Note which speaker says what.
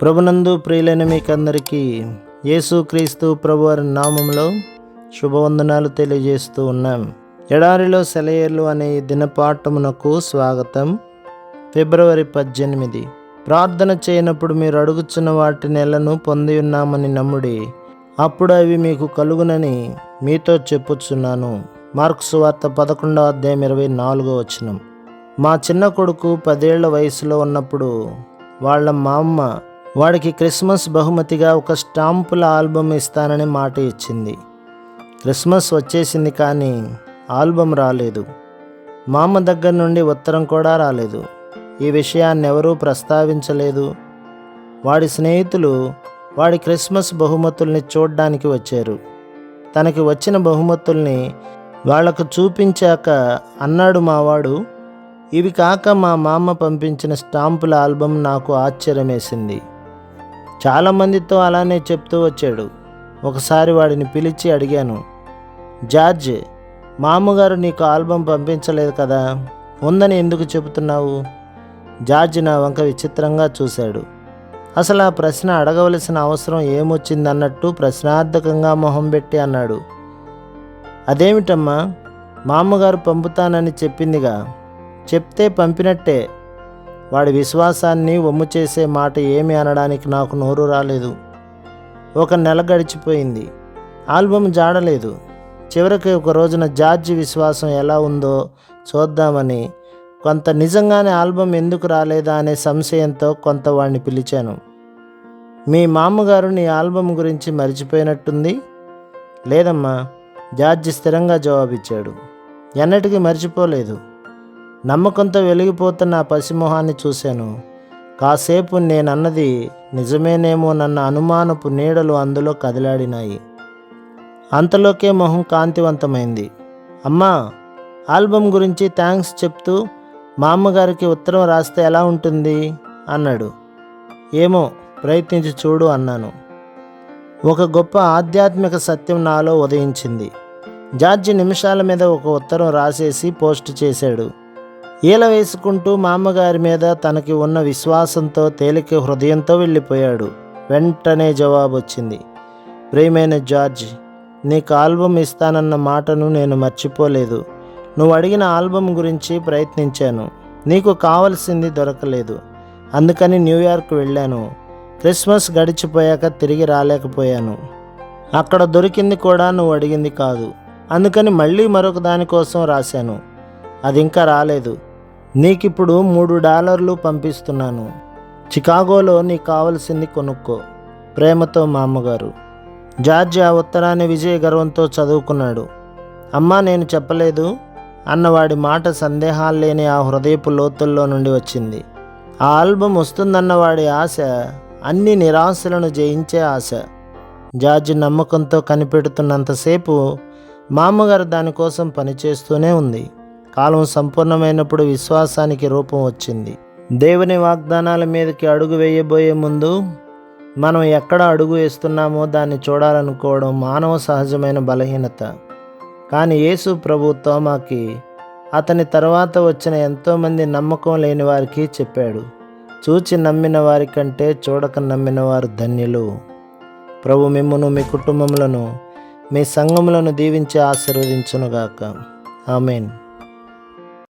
Speaker 1: ప్రభునందు ప్రియులైన మీకందరికీ యేసుక్రీస్తు ప్రభువారి నామంలో శుభవందనాలు తెలియజేస్తూ ఉన్నాం. ఎడారిలో సెలయేర్లు అనే దినపాఠమునకు స్వాగతం. ఫిబ్రవరి పద్దెనిమిది. ప్రార్థన చేయనప్పుడు మీరు అడుగుచున్న వాటి నెలను పొంది ఉన్నామని నమ్ముడి అప్పుడు అవి మీకు కలుగునని మీతో చెప్పుచున్నాను. మార్క్స్ వార్త పదకొండవ అధ్యాయం ఇరవై నాలుగో వచనం. మా చిన్న కొడుకు పదేళ్ళ వయసులో ఉన్నప్పుడు వాళ్ళ మా అమ్మ వాడికి క్రిస్మస్ బహుమతిగా ఒక స్టాంపుల ఆల్బమ్ ఇస్తానని మాట ఇచ్చింది. క్రిస్మస్ వచ్చేసింది కానీ ఆల్బమ్ రాలేదు. మా అమ్మ దగ్గర నుండి ఉత్తరం కూడా రాలేదు. ఈ విషయాన్ని ఎవరూ ప్రస్తావించలేదు. వాడి స్నేహితులు వాడి క్రిస్మస్ బహుమతుల్ని చూడ్డానికి వచ్చారు. తనకి వచ్చిన బహుమతుల్ని వాళ్ళకు చూపించాక అన్నాడు మావాడు ఇవి కాక మా మామ పంపించిన స్టాంపుల ఆల్బమ్ నాకు ఆశ్చర్యమేసింది. చాలామందితో అలానే చెప్తూ వచ్చాడు. ఒకసారి వాడిని పిలిచి అడిగాను జార్జ్ మామగారు నీకు ఆల్బమ్ పంపించలేదు కదా ఉందని ఎందుకు చెబుతున్నావు? జార్జ్ నా వంక విచిత్రంగా చూశాడు. అసలు ఆ ప్రశ్న అడగవలసిన అవసరం ఏమొచ్చిందన్నట్టు ప్రశ్నార్థకంగా మొహం పెట్టి అన్నాడు. అదేమిటమ్మా మామగారు పంపుతానని చెప్పిందిగా చెప్తే పంపినట్టే వాడి విశ్వాసాన్ని వమ్ము చేసే మాట ఏమి అనడానికి నాకు నోరు రాలేదు. ఒక నెల గడిచిపోయింది. ఆల్బమ్ జాడలేదు. చివరికి ఒక రోజున జార్జి విశ్వాసం ఎలా ఉందో చూద్దామని కొంత నిజంగానే ఆల్బమ్ ఎందుకు రాలేదా అనే సంశయంతో కొంత వాడిని పిలిచాను. మీ మామగారు నీ ఆల్బమ్ గురించి మర్చిపోయినట్టుంది? లేదమ్మా జార్జి స్థిరంగా జవాబిచ్చాడు. ఎన్నటికీ మర్చిపోలేదు. నమ్మకంతో వెలిగిపోతున్న ఆ పసిమొహాన్ని చూశాను. కాసేపు నేనన్నది నిజమేనేమో నన్న అనుమానపు నీడలు అందులో కదిలాడినాయి. అంతలోకే మొహం కాంతివంతమైంది. అమ్మా ఆల్బమ్ గురించి థ్యాంక్స్ చెప్తూ మా అమ్మగారికి ఉత్తరం రాస్తే ఎలా ఉంటుంది? అన్నాడు. ఏమో ప్రయత్నించి చూడు అన్నాను. ఒక గొప్ప ఆధ్యాత్మిక సత్యం నాలో ఉదయించింది. జార్జి నిమిషాల మీద ఒక ఉత్తరం రాసేసి పోస్ట్ చేశాడు. ఈల వేసుకుంటూ మా అమ్మగారి మీద తనకి ఉన్న విశ్వాసంతో తేలిక హృదయంతో వెళ్ళిపోయాడు. వెంటనే జవాబు వచ్చింది ప్రియమైన జార్జ్ నీకు ఆల్బమ్ ఇస్తానన్న మాటను నేను మర్చిపోలేదు. నువ్వు అడిగిన ఆల్బమ్ గురించి ప్రయత్నించాను. నీకు కావలసింది దొరకలేదు. అందుకని న్యూయార్క్ వెళ్ళాను. క్రిస్మస్ గడిచిపోయాక తిరిగి రాలేకపోయాను. అక్కడ దొరికింది కూడా నువ్వు అడిగింది కాదు. అందుకని మళ్ళీ మరొక దానికోసం రాశాను. అది ఇంకా రాలేదు. నీకిప్పుడు మూడు డాలర్లు పంపిస్తున్నాను. చికాగోలో నీకు కావలసింది కొనుక్కో. ప్రేమతో మా అమ్మగారు. జార్జ్ ఆ ఉత్తరాన్ని విజయ గర్వంతో చదువుకున్నాడు. అమ్మా నేను చెప్పలేదు. అన్నవాడి మాట సందేహాలు లేని ఆ హృదయపు లోతుల్లో నుండి వచ్చింది. ఆ ఆల్బమ్ వస్తుందన్న వాడి ఆశ అన్ని నిరాశలను జయించే ఆశ. జార్జ్ నమ్మకంతో కనిపెడుతున్నంతసేపు మా అమ్మగారు దానికోసం పనిచేస్తూనే ఉంది. కాలం సంపూర్ణమైనప్పుడు విశ్వాసానికి రూపం వచ్చింది. దేవుని వాగ్దానాల మీదకి అడుగు వేయబోయే ముందు మనం ఎక్కడ అడుగు వేస్తున్నామో దాన్ని చూడాలనుకోవడం మానవ సహజమైన బలహీనత. కానీ యేసు ప్రభు తోమాకి అతని తర్వాత వచ్చిన ఎంతోమంది నమ్మకం లేని వారికి చెప్పాడు. చూచి నమ్మిన వారి కంటే చూడక నమ్మిన వారు ధన్యులు. ప్రభు మిమ్మను మీ కుటుంబములను మీ సంఘములను దీవించి ఆశీర్వదించునుగాక. ఆమెన్.